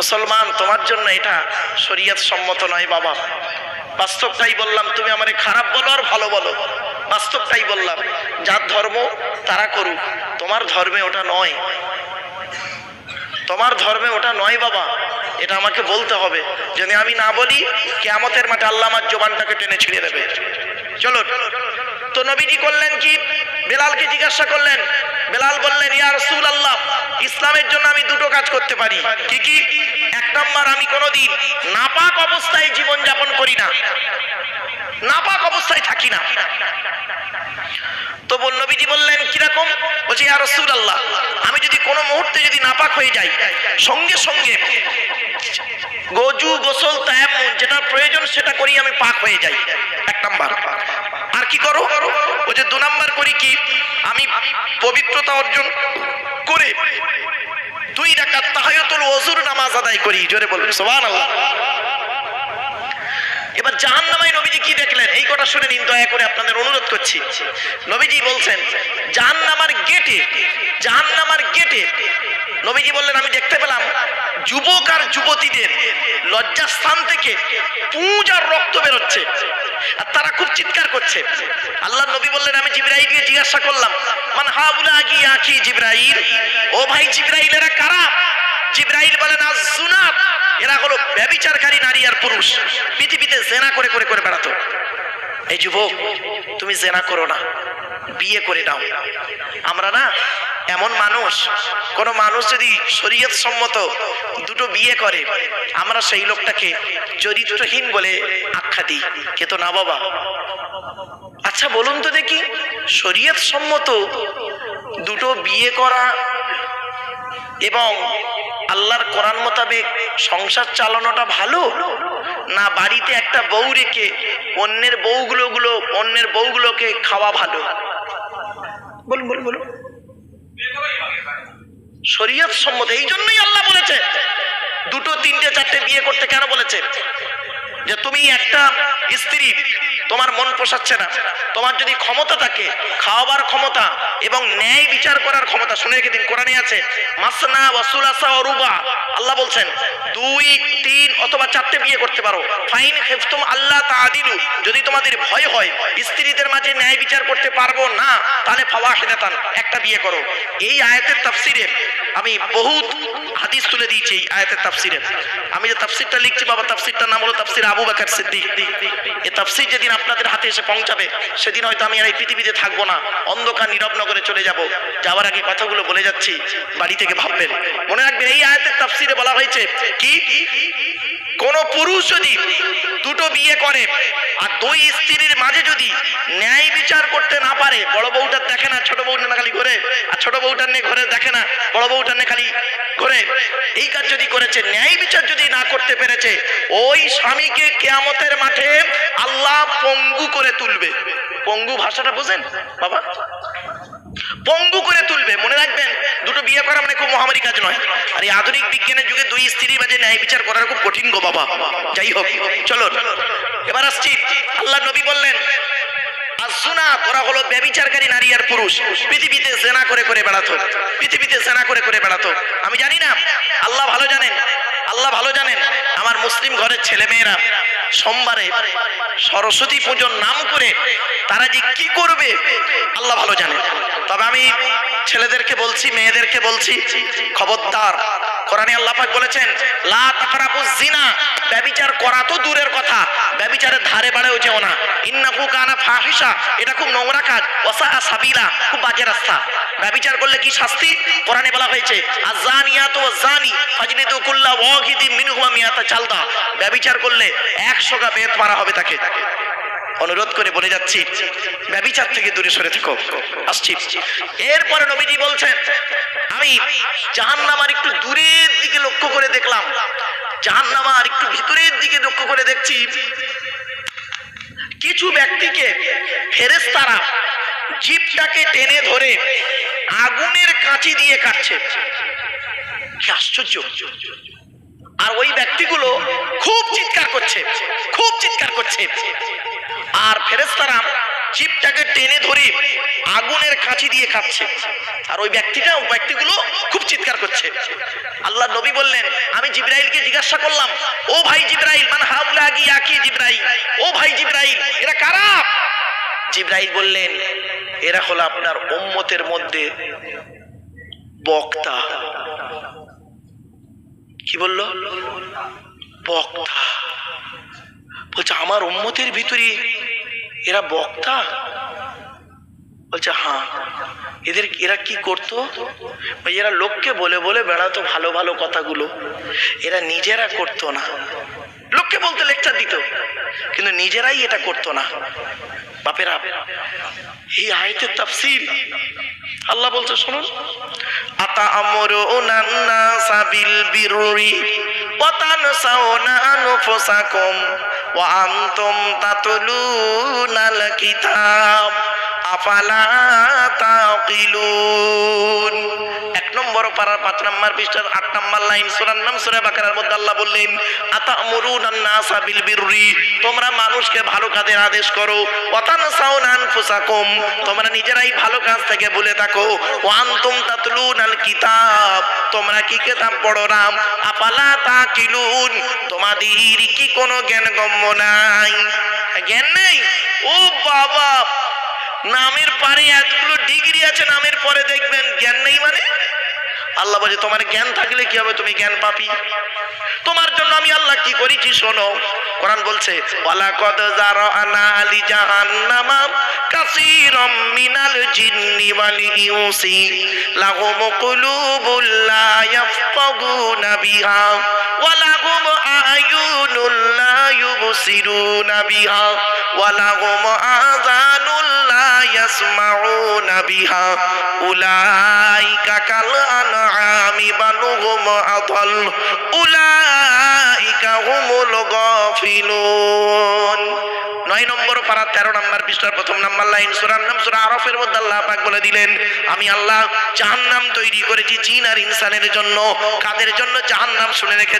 মুসলমান, তোমার জন্য এটা শরীয়ত সম্মত নয় বাবা। বাস্তবটাই বললাম, তুমি আমারে খারাপ বলো আর ভালো বলো। বাস্তবটাই বললাম, যার ধর্ম তারা করুক, তোমার ধর্মে ওটা নয়। তোমার ধর্মে ওটা নয় বাবা, এটা আমাকে বলতে হবে। যদি আমি না বলি, কেয়ামতের মাঠে আল্লাহ আমার জোবানটাকে টেনে ছিঁড়ে দেবে। চলো তো নবীজি করলেন কি? বেলালকে জিজ্ঞাসা করলেন বেলাল বললেন, ইয়া রসুল আল্লাহ ইসলামের জন্য আমি দুটো কাজ করতে পারি। কি কি? এক নম্বর, আমি কোনোদিন নাপাক অবস্থায় জীবন যাপন করি না। নাপাক অবস্থায় থাকি না। তো নবীজি বললেন, কীরকম? বলছে, ইয়া রসুল আল্লাহ আমি যদি কোনো মুহূর্তে যদি নাপাক হয়ে যাই, সঙ্গে সঙ্গে গজু, গোসল তায়াম্মুম যেটা প্রয়োজন সেটা করি, আমি পাক হয়ে যাই। এক নাম্বার। কি করো? ও যে দু নাম্বার করি কি? আমি পবিত্রতা অর্জন করে দুই রাকাত তাহায়াতুল ওযুর নামাজ আদায় করি, জোরে বলুন, সুবহানাল্লাহ। এবার জাহান্নামায় নবীজি কি দেখলেন? এই কথা শুনে নিন, দয়া করে আপনাদের অনুরোধ করছি। নবীজি বলছেন, জাহান্নামার গেটে জাহান্নামার গেটে, নবীজি বললেন, আমি দেখতে পেলাম যুবক আর যুবতীদের লজ্জাস্থান থেকে পুঁজ আর রক্ত বেরোচ্ছে। আর তারা খুব চিৎকার করছে। আল্লাহ নবী বললেন, আমি জিব্রাইলকে জিজ্ঞাসা করলাম, মান হাউলা কি আখি জিব্রাইল? ও ভাই জিব্রাইল এরা কারা? জিব্রাইল বলেন, আজ এরা হলো ব্যবিচারকারী নারী আর পুরুষ। পৃথিবীতে জেনা করে করে করে বেড়াতো। এই যুবক, তুমি জেনা করো না। বিয়ে করে নাও আমরা না এমন মানুষ, কোন মানুষ যদি শরীয়ত সম্মত দুটো বিয়ে করে, আমরা সেই লোকটাকে চরিত্রহীন বলে আখ্যা দিই। কিন্তু না বাবা? আচ্ছা বলুন তো দেখি, শরীয়ত সম্মত দুটো বিয়ে করা এবং আল্লাহর কোরআন মোতাবেক সংসার চালানোটা ভালো? না বাড়িতে একটা বউ রেখে অন্যের বউগুলো গুলো অন্যের বউগুলোকে খাওয়া ভালো? বলুন বলুন বলুন। শরীয়ত সম্মত এই জন্যই আল্লাহ বলেছে, দুটো, তিনটে, চারটে বিয়ে করতে কেন বলেছে? যে তুমি একটা স্ত্রী, তোমার মন পোষাচ্ছে না। তোমার যদি ক্ষমতা থাকে খাওয়াবার ক্ষমতা এবং ন্যায় বিচার করার ক্ষমতা, শুনে রেখে দিন, কোরআনে আছে, মাসনা ওয়াসুলাসা অরুবা আল্লাহ বলছেন, দুই, তিন অথবা চারটে বিয়ে করতে পারো। ফাইন হেফতুম আল্লাহ তাআদিলু। যদি তোমাদের ভয় হয়, স্ত্রীদের মাঝে ন্যায় বিচার করতে পারব না, তাহলে ফাওয়াহিদাতান, একটা বিয়ে করো। এই আয়াতের তাফসিরে আমি বহুত হাদিস তুলে দিয়েছি, এই আয়াতের তাফসিরে। আমি যে তাফসিরটা লিখছি, বাবা, তাফসিরটার নাম হলো তাফসির আবু বাকর সিদ্দিক। এ তাফসির যেদিন আপনাদের হাতে এসে পৌঁছাবে, সেদিন হয়তো আমি আর এই পৃথিবীতে থাকব না। অন্ধকার নীরব নগরে চলে যাব। যাওয়ার আগে কথাগুলো বলে যাচ্ছি, বাড়ি থেকে ভাববেন। মনে রাখবেন এই আয়াতের তাফসিরে বলা হয়েছে, কি? কোন পুরুষ যদি দুটো বিয়ে করে আর দুই স্ত্রীর মাঝে যদি ন্যায় বিচার করতে না পারে, বড় বউটার দেখে না, ছোট বউটা না খালি ঘরে, আর ছোট বউটার নিয়ে ঘরে দেখে না, বড় বউটার নিয়ে খালি ঘরে। এই কাজ যদি করেছে, ন্যায় বিচার যদি না করতে পেরেছে, ওই স্বামীকে কেয়ামতের মাঠে আল্লাহ পঙ্গু করে তুলবে। পঙ্গু ভাষাটা বোঝেন, বাবা? পঙ্গু করে তুলবে, মনে রাখবেন বিয়ে করা মানে খুব মহামারী কাজ নয়। আর এই আধুনিক বিজ্ঞানের যুগে দুই স্ত্রীর মাঝে ন্যায় বিচার করার খুব কঠিন গো বাবা। যাই হোক চলো এবার আসছি। আল্লাহ নবী বললেন আমি জানি না, আল্লাহ ভালো জানেন। আল্লাহ ভালো জানেন, আমার মুসলিম ঘরের ছেলে মেয়েরা সোমবারে সরস্বতী পুজোর নাম করে তারা যে কি করবে, আল্লাহ ভালো জানেন তবে আমি ছেলেদেরকে বলছি, মেয়েদেরকে বলছি, খবরদার। কোরআনে আল্লাহ পাক বলেছেন, লা তাকরাবুজ জিনা ব্যভিচার করা তো দূরের কথা ব্যভিচারের ধারে বাড়েও যেও না। ইন্নাহু কানা ফাহিশা, এটা খুব নোংরা কাজ। ওয়াসা সাবিলা, খুব বাজে রাস্তা। ব্যভিচার করলে কি শাস্তি? কোরআনে বলা হয়েছে, আজানিয়াতু ওয়াজানি ফাজলিদু কুল্লা ওয়াহিদি মিনহুমা মিয়াতা চালদা ব্যভিচার করলে 100 গা বেত মারা হবে তাকে। অনুরোধ করে বলে যাচ্ছি, ব্যবিচার থেকে দূরে সরে থেকো। আসছি। এরপরে নবীজি বলছেন, আমি জাহান্নামার একটু দূরের দিকে লক্ষ্য করে দেখলাম। জাহান্নামার একটু ভিতরের দিকে লক্ষ্য করে দেখছি, কিছু ব্যক্তিকে ফেরেশতারা জিপটাকে টেনে ধরে আগুনের কাঁচি দিয়ে কাটছে। কি আশ্চর্য! আর ওই ব্যক্তিগুলো খুব চিৎকার করছে, খুব চিৎকার করছে। আর ফেরেস্তারা জিপটাকে টেনে ধরে আগুনের কাঁচি দিয়ে খাচ্ছে আর ওই ব্যক্তিটা ব্যক্তিগুলো খুব চিৎকার করছে। আল্লাহ নবী বললেন, আমি জিব্রাইলকে জিজ্ঞাসা করলাম, ও ভাই জিব্রাইল মানে হাউলা গিয়া কি জিব্রাইল? ও ভাই জিব্রাইল, এরা কারা? জিব্রাইল বললেন, এরা হলো আপনার উম্মতের মধ্যে বক্তা। কি বলল? বক্তা। বলছে, আমার উম্মতের ভিতরে এরা বক্তা? বলছে হ্যাঁ। এদের এরা কি করতো? এরা লোককে বলে বলে বেড়াতো ভালো ভালো কথাগুলো। এরা নিজেরা করতো না। লোককে বলতে লেকচার দিত, কিন্তু নিজেরাই এটা করতো না। বাপেরা, এই আয়তের তাফসির, আল্লাহ বলছে, শুনুন আতা আমরু নান্না সাবিল বিরুরি ওয়াতান সাউনা আনফুসাকুম ওয়া আনতুম তাতলুনাল কিতাব। এক নম্বর পাড়ার পাঁচ নম্বর লাইন নাম বললেন বিররি, তোমরা মানুষকে ভালো আদেশ করো তোমরা নিজেরাই ভালো কাজ থেকে ভুলে থাকো ওয়ান্তুম তাতলুনাল কিতাব, তোমরা কি কিতাব পড়ো না আপালা তাকিলুন, তোমাদের কি কোনো জ্ঞান গম্য নাই? জ্ঞান নেই? ও বাবা নামের পারে এতগুলো ডিগ্রি আছে, নামের পরে দেখবেন জ্ঞান নেই মানে? আল্লাহ বলে, তোমার জ্ঞান থাকলে কি হবে? তুমি জ্ঞান পাপি। তোমার জন্য আমি আল্লাহ কি করেছি শোনো। কোরআন বলছে ওয়ালা কদ জারানা আলি জাহান্নামা কাসীরাম মিনাল জিন্নি ওয়াল ইউসি, লাহুম কুলুবুল লা ইয়াফকাহুনা বিহা ওয়া লাহুম আয়ুনুল লা ইউবসিরুনা বিহা ওয়া লাহুম আযানুল লা بها أولئك كالأنعام কাল هم أضل أولئك هم হুমুল গাফিলুন নয় নম্বর পারা, তেরো নম্বর পৃষ্ঠার প্রথম লাইন নাম সুরা আরফের মধ্যে আল্লাহ পাক বলে দিলেন, আমি আল্লাহ জাহান্নাম তৈরি করেছি জিন আর ইনসানের জন্য। কাদের জন্য? জাহান্নাম শুনে রেখে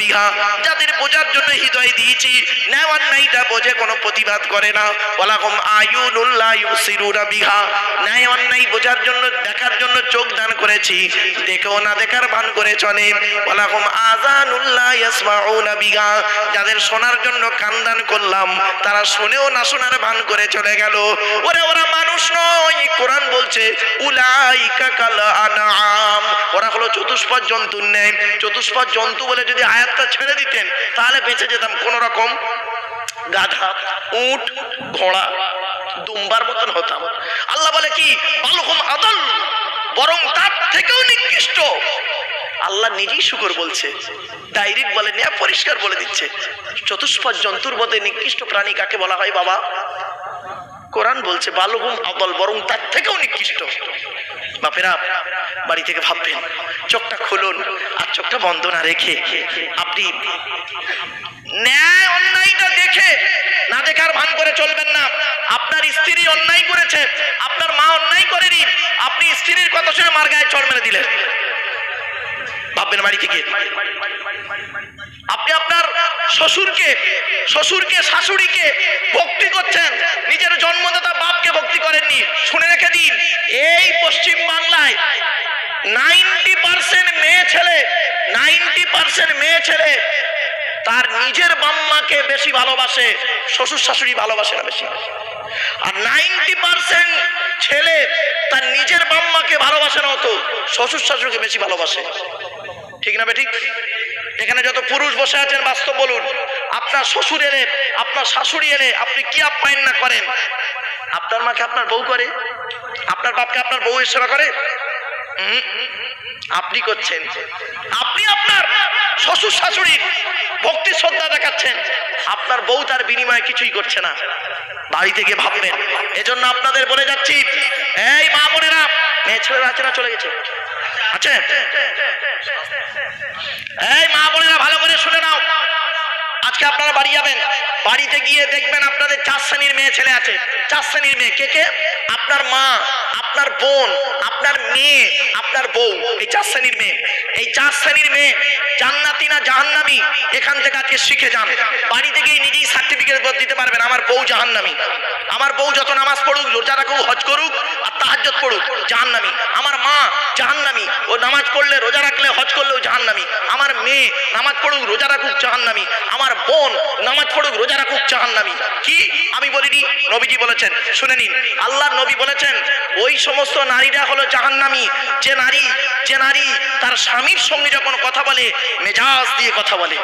বিহা। যাদের বোঝার জন্য হৃদয় দিয়েছি বোঝে, কোনো প্রতিবাদ করে না। আয়ুনুল্লাহ বিহা। ন্যায় অন্যায় বোঝার জন্য, দেখার জন্য চোখ দান করেছি। দেখেও না দেখার ভান করে চলে। আযানুল্লাহ যাদের শোনার জন্য কান দান করলাম, তারা শুনেও না শোনার ভান করে চলে গেল। ওরে, ওরা মানুষ নয়, কোরআন বলছে, উলাইকা কাল আনআম। ওরা হলো চতুষ্পদ জন্তুর ন্যায়। চতুষ্পদ জন্তু বলে যদি আয়াতটা ছেড়ে দিতেন, তাহলে বেঁচে যেতাম কোন রকম গাধা, উট, ঘোড়া, দুম্বার মতন হতাম। আল্লাহ বলে কি? আদল, বরং তার থেকেও নিকৃষ্ট। আল্লাহ নিজেই শুকর বলছে। ডাইরেক্ট বলে নেয়া, পরিষ্কার বলে দিচ্ছে। চতুষ্পদ জন্তুর মধ্যে নিকৃষ্ট প্রাণী কাকে বলা হয় বাবা? কোরআন বলছে, বালহুম আদল, বরং তার থেকেও নিকৃষ্ট। বাপেরা, বাড়ি থেকে ভাববেন, চোখটা খুলুন আর চোখটা বন্ধ না রেখে আপনি ন্যায় অন্যায়টা দেখে না দেখার ভান করে চলবেন না। আপনার স্ত্রী অন্যায় করেছে, আপনার মা অন্যায় করেনি, আপনি স্ত্রীর কথা শুনে মার গায়ে চড় মেরে দিলেন। ভাববেন বাড়ি থেকে। আপনি আপনার শ্বশুরকে শ্বশুরকে, শাশুড়িকে ভক্তি করছেন, নিজের জন্মদাতা বাপকে ভক্তি করেননি, শুনে রেখে দিন। এই পশ্চিম বাংলায় নাইনটি পার্সেন্ট মেয়ে ছেলে, নাইনটি পার্সেন্ট মেয়ে ছেলে, তার নিজের বাম্মাকে বেশি ভালোবাসে, শ্বশুর শাশুড়ি ভালোবাসে না বেশি। আর নাইনটি পার্সেন্ট ছেলে তার নিজের বাম্মাকে ভালোবাসে না হতো শ্বশুর শাশুড়িকে বেশি ভালোবাসে। ঠিক না ঠিক? এখানে যত পুরুষ বসে আছেন, বাস্তব বলুন। আপনার শ্বশুর এলে, আপনার শাশুড়ি এলে, আপনি কি আপ্যায়ন না করেন? আপনার মাকে আপনার বউ করে? আপনার বাপকে আপনার বউয়ের সেবা করে? আপনি করছেন। আপনি আপনার শ্বশুর শাশুড়ির ভক্তি শ্রদ্ধা দেখাচ্ছেন। আপনার বউ তার বিনিময়ে কিছুই করছে না। বাড়ি থেকে ভাববেন। এজন্য আপনাদের বলে যাচ্ছি, এই মা বোনেরা, মেয়ে ছেলেরা আছে না চলে গেছে? আছে? এই মা বোনেরা, ভালো করে শুনে নাও। আজকে আপনারা বাড়ি যাবেন। বাড়িতে গিয়ে দেখবেন আপনাদের চার শ্রেণির মেয়ে ছেলে আছে। চার শ্রেণির মেয়ে। কে কে? আপনার মা, আপনার বোন, আপনার মেয়ে, আপনার বউ। এই চার শ্রেণির মেয়ে। এই চার শ্রেণির মেয়ে জান্নাতি না জাহান্নামি, এখান থেকে আজকে শিখে যান। বাড়িতে গিয়ে নিজেই সার্টিফিকেট দিতে পারবেন, আমার বউ জাহান্নামি। আমার বউ যত নামাজ পড়ুক, রোজা রাখুক, হজ করুক তাহাজ্জত পড়ুক, জাহান্নামি। আমার মা জাহান্নামি। ও নামাজ পড়লে রোজা রাখলে, হজ করলেও জাহান জাহান্নামি। আমার মেয়ে নামাজ পড়ুক, রোজা রাখুক, জাহান্নামি। আমার বোন নামাজ পড়ুক, রোজা রাখুক, জাহান্নামি। কি? আমি বলিনি, নবীজি বলেছেন। শুনে নিন। আল্লাহ নবী বলেছেন, ওই সমস্ত নারীরা হলো জাহান্নামি। যে নারী যে নারী তার স্বামীর সঙ্গে যখন কথা বলে, মেজাজ দিয়ে কথা বলে।